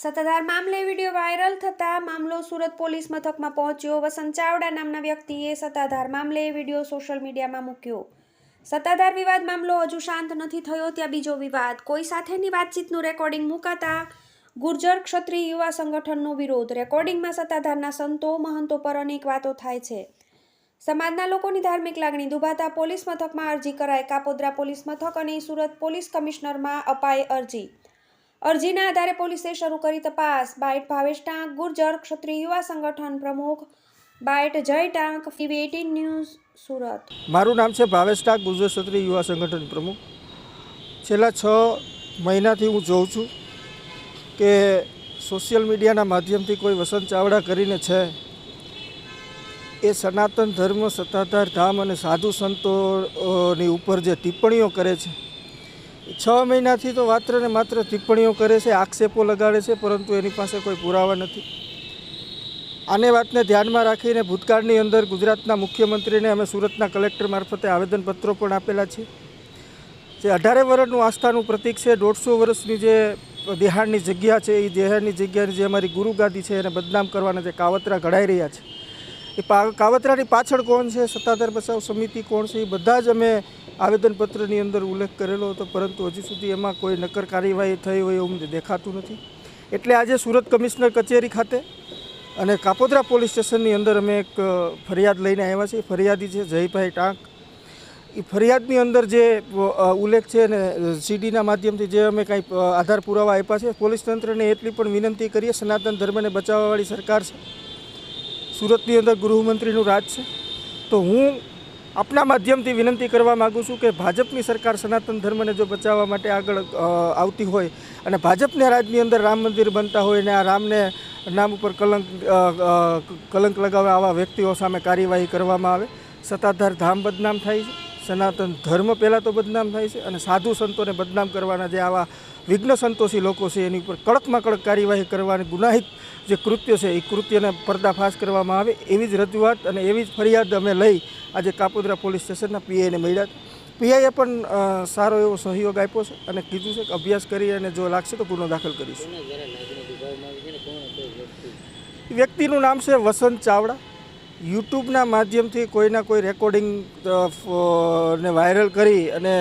સત્તાધાર મામલે video viral થતા મામલો સુરત પોલીસ મથકમાં પહોંચ્યો. વસંત ચાવડા નામના વ્યક્તિએ સત્તાધાર મામલે વીડિયો સોશિયલ મીડિયામાં મૂક્યો. સત્તાધાર વિવાદ મામલો હજુ શાંત નથી થયો, ત્યાં બીજો વિવાદ. કોઈ સાથેની વાતચીતનું રેકોર્ડિંગ મુકાતા ગુર્જર ક્ષત્રિય યુવા સંગઠનનો વિરોધ. રેકોર્ડિંગમાં સત્તાધારના સંતો, મહંતો પર અનેક વાતો થાય છે. સમાજના લોકોની ધાર્મિક લાગણી દુભાતા પોલીસ મથકમાં અરજી કરાય કાપોદ્રા પોલીસ મથક અને સુરત પોલીસ કમિશનરમાં અપાય અરજી. અરજીના આધારે પોલીસે શરૂ કરી તપાસ. બાઇટ ભાવેશ ટાંક, ગુર્જર ક્ષત્રિય યુવા સંગઠન પ્રમુખ, બાઇટ જય ટાંક એટીન ન્યૂઝ, સુરત. મારું નામ છે ભાવેશ ટાંક, ગુર્જર ક્ષત્રિય યુવા સંગઠન પ્રમુખ. છેલ્લા છ મહિનાથી હું જોઉં છું કે સોશિયલ મીડિયાના માધ્યમથી કોઈ વસંત ચાવડા કરીને છે. એ સનાતન ધર્મ, સત્તાધાર ધામ અને સાધુ સંતોની ઉપર જે ટિપ્પણીઓ કરે છે છ મહિનાથી તો માત્ર ને માત્ર ટિપ્પણીઓ કરે છે, આક્ષેપો લગાડે છે, પરંતુ એની પાસે કોઈ પુરાવા નથી. આને વાતને ધ્યાનમાં રાખીને ભૂતકાળની અંદર ગુજરાતના મુખ્યમંત્રીને અમે સુરતના કલેક્ટર મારફતે આવેદનપત્રો પણ આપેલા છે જે અઢારે વર્ષનું આસ્થાનું પ્રતીક છે, દોઢસો વર્ષની જે દેહાણની જગ્યા છે, એ દેહાડની જગ્યાની જે અમારી ગુરુગાદી છે, એને બદનામ કરવાના જે કાવતરા ઘડાઈ રહ્યા છે. એ કાવતરાની પાછળ કોણ છે? સત્તાધાર બચાવ સમિતિ કોણ છે? એ બધા જ અમે આવેદનપત્રની અંદર ઉલ્લેખ કરેલો હતો, પરંતુ હજી સુધી એમાં કોઈ નક્કર કાર્યવાહી થઈ હોય એવું દેખાતું નથી. એટલે આજે સુરત કમિશનર કચેરી ખાતે અને કાપોદ્રા પોલીસ સ્ટેશનની અંદર અમે એક ફરિયાદ લઈને આવ્યા છીએ. ફરિયાદી છે જયભાઈ ટાંક. એ ફરિયાદની અંદર જે ઉલ્લેખ છે ને સીડીના માધ્યમથી જે અમે કાંઈ આધાર પુરાવા આપ્યા છે, પોલીસ તંત્રને એટલી પણ વિનંતી કરીએ, સનાતન ધર્મને બચાવવાવાળી સરકાર છે. સુરતની અંદર ગૃહમંત્રીનું રાજ છે, તો હું આપના માધ્યમથી વિનંતી કરવા માગું છું કે ભાજપની સરકાર સનાતન ધર્મને જો બચાવવા માટે આગળ આવતી હોય અને ભાજપને રાજની અંદર રામ મંદિર બનતા હોય ને આ રામને નામ ઉપર કલંક કલંક લગાવવા આવા વ્યક્તિઓ સામે કાર્યવાહી કરવામાં આવે, સત્તાધાર ધામ બદનામ થાય છે. સનાતન ધર્મ પહેલાં તો બદનામ થાય છે અને સાધુ સંતોને બદનામ કરવાના જે આવા વિઘ્ન સંતોષી લોકો છે, એની ઉપર કડકમાં કડક કાર્યવાહી કરવાની ગુનાહિત જે કૃત્ય છે, એ કૃત્યને પર્દાફાશ કરવામાં આવે એવી જ રજૂઆત અને એવી જ ફરિયાદ અમે લઈ આજે કાપોદ્રા પોલીસ સ્ટેશનના પીઆઈને મળ્યા પીઆઈએ પણ સારો એવો સહયોગ આપ્યો છે અને કીધું છે કે અભ્યાસ કરી અને જો લાગશે તો ગુનો દાખલ કરીશું. વ્યક્તિનું નામ છે વસંત ચાવડા. યુટ્યુબના માધ્યમથી કોઈના કોઈ રેકોર્ડિંગ ને વાયરલ કરી અને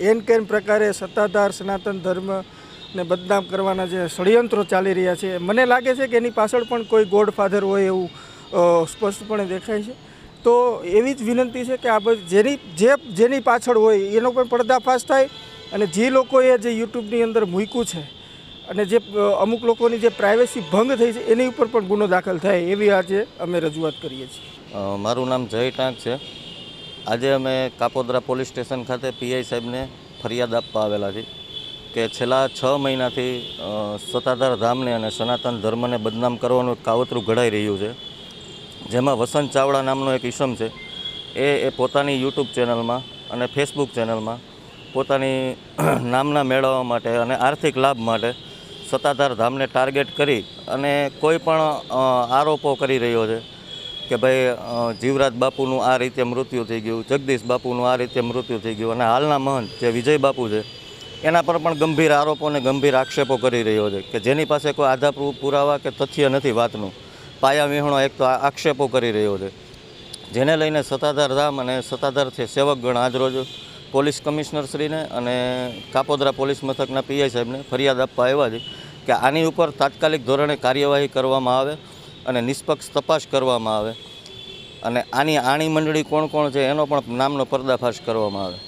એન કેન પ્રકારે સત્તાધાર, સનાતન ધર્મ ને બદનામ કરવાના જે ષડયંત્રો ચાલી રહ્યા છે, મને લાગે છે કે એની પાછળ પણ કોઈ ગોડફાધર હોય એવું સ્પષ્ટપણે દેખાય છે. તો એવી જ વિનંતી છે કે આ જેની, જે, જેની પાછળ હોય એનો પણ પર્દાફાશ થાય અને જે લોકોએ જે યુટ્યુબની અંદર મૂક્યું છે અને જે અમુક લોકોની જે પ્રાઇવેસી ભંગ થઈ છે, એની ઉપર પણ ગુનો દાખલ થાય એવી આજે અમે રજૂઆત કરીએ છીએ. મારું નામ જય ટાંક છે. આજે અમે કાપોદરા પોલીસ સ્ટેશન ખાતે પીઆઈ સાહેબને ફરિયાદ આપવા આવેલા છીએ કે છેલ્લા છ મહિનાથી સત્તાધાર ધામને અને સનાતન ધર્મને બદનામ કરવાનું કાવતરું ઘડાઈ રહ્યું છે. જેમાં વસંત ચાવડા નામનો એક ઈસમ છે. એ એ પોતાની યુટ્યુબ ચેનલમાં અને ફેસબુક ચેનલમાં પોતાની નામના મેળવવા માટે અને આર્થિક લાભ માટે સત્તાધાર ધામને ટાર્ગેટ કરી અને કોઈ પણ આરોપો કરી રહ્યો છે કે ભાઈ જીવરાજ બાપુનું આ રીતે મૃત્યુ થઈ ગયું, જગદીશ બાપુનું આ રીતે મૃત્યુ થઈ ગયું અને હાલના મહંત જે વિજય બાપુ છે, એના પર પણ ગંભીર આરોપો અને ગંભીર આક્ષેપો કરી રહ્યો છે કે જેની પાસે કોઈ આધાર પુરાવા કે તથ્ય નથી વાતનું. પાયા વિહોણો એક તો આક્ષેપો કરી રહ્યો છે. જેને લઈને સત્તાધાર ધામ અને સત્તાધારથી સેવકગણ આજરોજ પોલીસ કમિશનરશ્રીને અને કાપોદરા પોલીસ મથકના પીઆઈ સાહેબને ફરિયાદ આપવા આવ્યા છે કે આની ઉપર તાત્કાલિક ધોરણે કાર્યવાહી કરવામાં આવે અને નિષ્પક્ષ તપાસ કરવામાં આવે. અને આની આણી મંડળી કોણ કોણ છે એનો પણ નામનો પર્દાફાશ કરવામાં આવે.